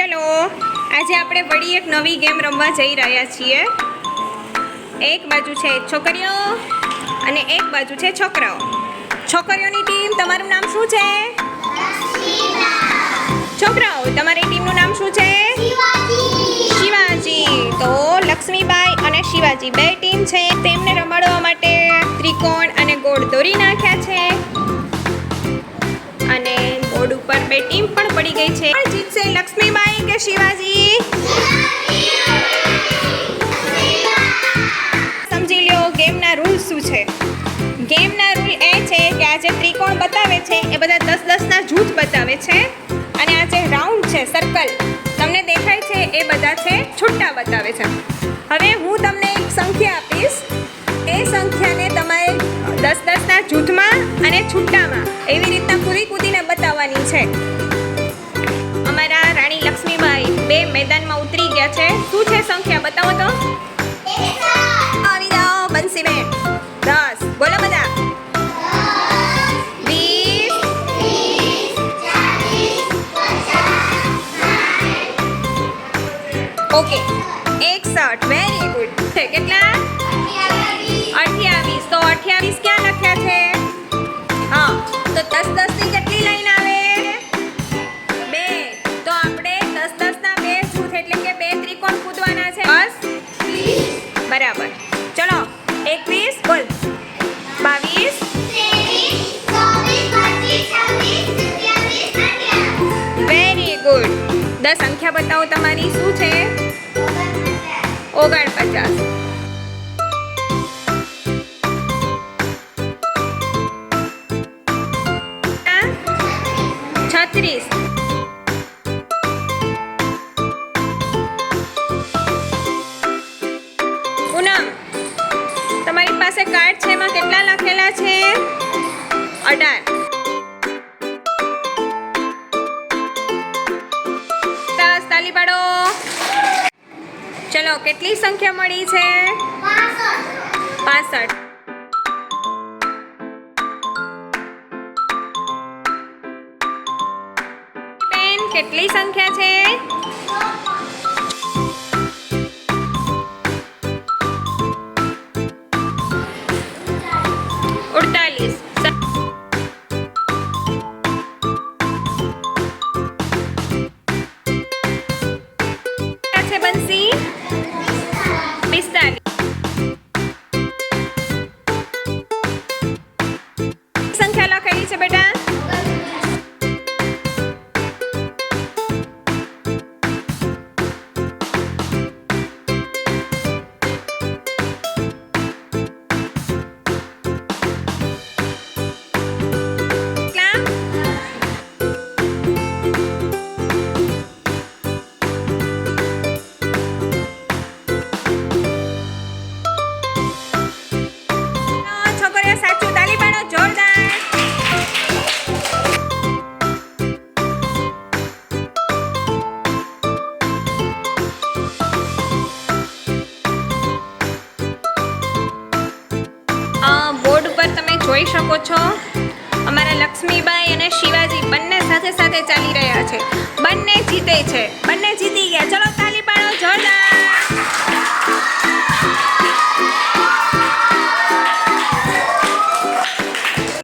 ચલો, આજે આપણે વળી એક નવી ગેમ રમવા જઈ રહ્યા છીએ. એક બાજુ છે છોકરીઓ અને એક બાજુ છે છોકરાઓ. છોકરીઓની ટીમ તમારું નામ શું છે? છોકરાઓ, તમારી ટીમનું નામ શું છે? શિવાજી. તો લક્ષ્મીબાઈ અને શિવાજી બે ટીમ છે, તેમને રમાડવા માટે ત્રિકોણ અને ગોળ દોરી નાખ્યા છે. અને બોર્ડ ઉપર બે ટીમ પણ પડી ગઈ છે. જીતશે લક્ષ્મીબાઈ કે શિવાજી? સમજી લ્યો, ગેમના રૂલ શું છે? ગેમના રૂલ એ છે કે આ જે ત્રિકોણ બતાવે છે. એ બધા દસ દસના જૂથ બતાવે છે. અને આ જે રાઉન્ડ છે સર્કલ તમને દેખાય છે એ બધા છે છૂટા બતાવે છે. હવે હું તમને એક સંખ્યા આપીશ. એ સંખ્યાને તમારે દસ દસના જૂથમાં અને છૂટામાં એવી રીતના કૂદી કૂદીને બતાવવાની છે. અમારા રાણી લક્ષ્મીબાઈ બે મેદાનમાં ઉતરી ગયા છે. શું છે સંખ્યા? બતાવો તો. આવી જાઓ બંસીબેન બોલો બધા. ઓકે. એકસઠ. વેરી ગુડ કેટલા બરાબર ચલો એકવીસ બોલ બાવીસ વેરી ગુડ દસ સંખ્યા બતાવો તમારી શું છે? ઓગણપચાસ. છત્રીસ. પૂનમ, તમારી પાસે કાર્ડ છે, એમાં કેટલા લખેલા છે? અઢાર. દસ તાલી પાડો. ચલો, કેટલી સંખ્યા મળી છે? પાસઠ. બેન કેટલી સંખ્યા છે? બોર્ડ ઉપર તમે જોઈ શકો છો. અમારા લક્ષ્મીબાઈ અને શિવાજી બંને સાથે સાથે ચાલી રહ્યા છે. બંને જીતે છે. બંને જીતી ગયા. ચલો